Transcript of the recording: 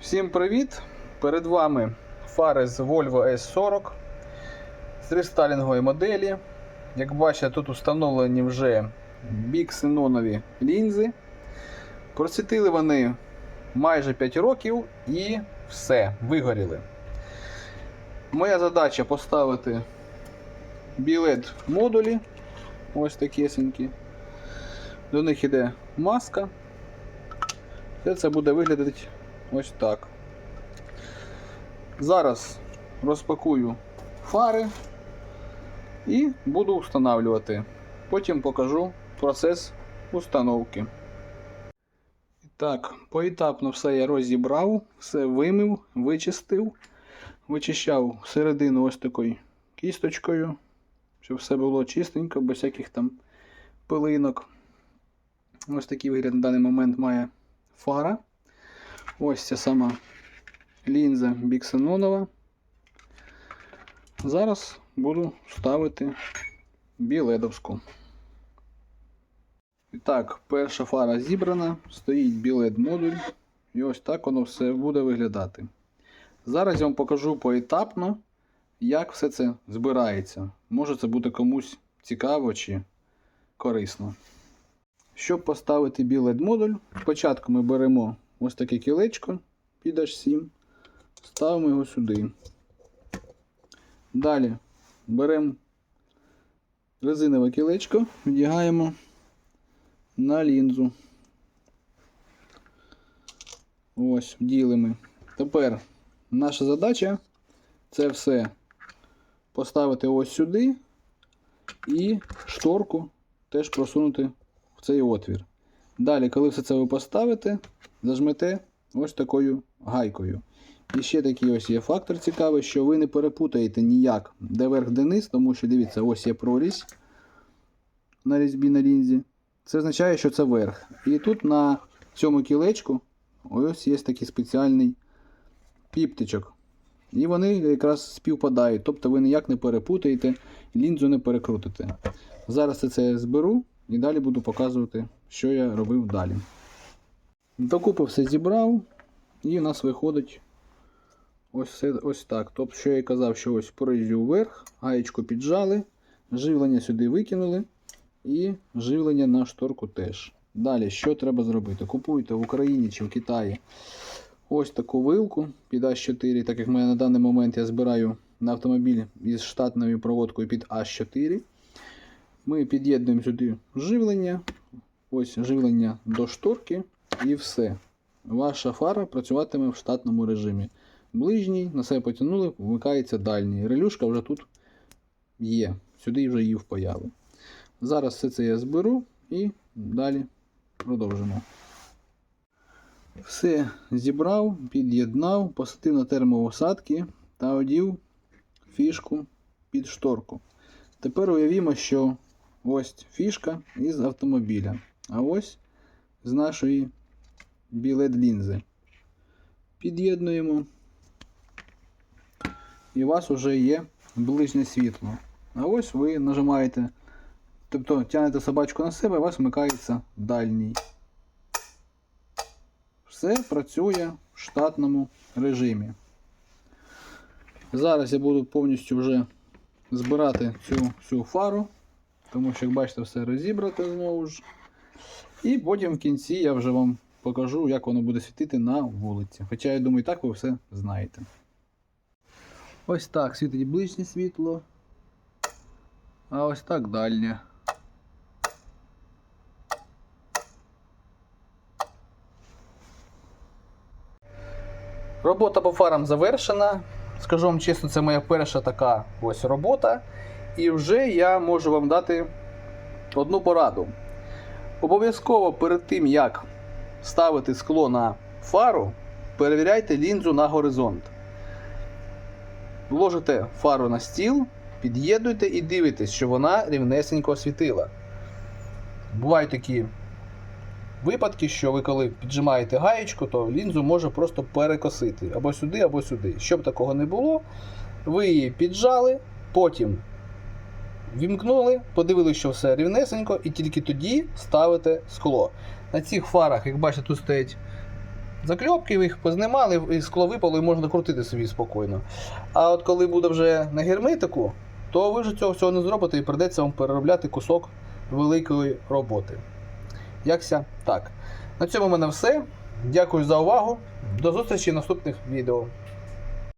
Всім привіт! Перед вами фари з Volvo S40 з рестайлінгової моделі. Як бачите, тут встановлені вже біксенонові лінзи. Просвітили вони майже 5 років і все, вигоріли. Моя задача поставити білет модулі. Ось такісенькі. До них іде маска. Все це буде виглядати ось так. Зараз розпакую фари і буду встановлювати. Потім покажу процес установки. Так, поетапно все я розібрав, все вимив, вичистив, вичищав середину ось такою кісточкою, щоб все було чистенько, без всяких там пилинок. Ось такий вигляд на даний момент має фара. Ось ця сама лінза біксенонова. Зараз буду ставити біледовську. І так, перша фара зібрана, стоїть білет модуль. І ось так воно все буде виглядати. Зараз я вам покажу поетапно, як все це збирається. Може це буде комусь цікаво чи корисно. Щоб поставити білет модуль, спочатку ми беремо ось таке кілечко під H7, ставимо його сюди. Далі беремо резинове кілечко, вдягаємо на лінзу. Ось, ділимо. Тепер наша задача це все поставити ось сюди і шторку теж просунути в цей отвір. Далі, коли все це ви поставите, зажмете ось такою гайкою. І ще такий ось є фактор цікавий, що ви не перепутаєте ніяк, де верх, де низ, тому що дивіться, ось є прорізь на різьбі на лінзі. Це означає, що це верх. І тут на цьому кілечку ось є такий спеціальний піптичок. І вони якраз співпадають. Тобто ви ніяк не перепутаєте, лінзу не перекрутите. Зараз я це зберу і далі буду показувати, що я робив далі. Докупи все зібрав, і у нас виходить ось ось так. Тобто, що я казав, що ось поризю вверх, гаєчку піджали, живлення сюди викинули, і живлення на шторку теж. Далі, що треба зробити? Купуйте в Україні чи в Китаї ось таку вилку під А4, так як в на даний момент я збираю на автомобіль із штатною проводкою під А4. Ми під'єднуємо сюди живлення, ось живлення до шторки і все. Ваша фара працюватиме в штатному режимі. Ближній, на себе потягнули, вмикається дальній. Релюшка вже тут є. Сюди вже її впаяли. Зараз все це я зберу і далі продовжимо. Все зібрав, під'єднав, посадив на термоусадки та одів фішку під шторку. Тепер уявімо, що ось фішка із автомобіля, а ось з нашої білет лінзи. Під'єднуємо. І у вас вже є ближнє світло. А ось ви нажимаєте, тобто тягнете собачку на себе, у вас вмикається дальній. Все працює в штатному режимі. Зараз я буду повністю вже збирати цю всю фару, тому що, як бачите, все розібрати знову ж. І потім в кінці я вже вам покажу, як воно буде світити на вулиці. Хоча, я думаю, так ви все знаєте. Ось так світить ближнє світло. А ось так дальнє. Робота по фарам завершена. Скажу вам чесно, це моя перша така ось робота. І вже я можу вам дати одну пораду. Обов'язково перед тим, як ставити скло на фару, перевіряйте лінзу на горизонт. Вложите фару на стіл, під'єднуйте і дивитесь, що вона рівнесенько світила. Бувають такі випадки, що ви коли піджимаєте гаєчку, то лінзу може просто перекосити або сюди, або сюди. Щоб такого не було, ви її піджали, потім вімкнули, подивилися, що все рівнесенько, і тільки тоді ставите скло. На цих фарах, як бачите, тут стоять закльопки, ви їх познімали, і скло випало, і можна крутити собі спокійно. А от коли буде вже на герметику, то ви вже цього всього не зробите і придеться вам переробляти кусок великої роботи. Якся так. На цьому в мене все. Дякую за увагу. До зустрічі в наступних відео.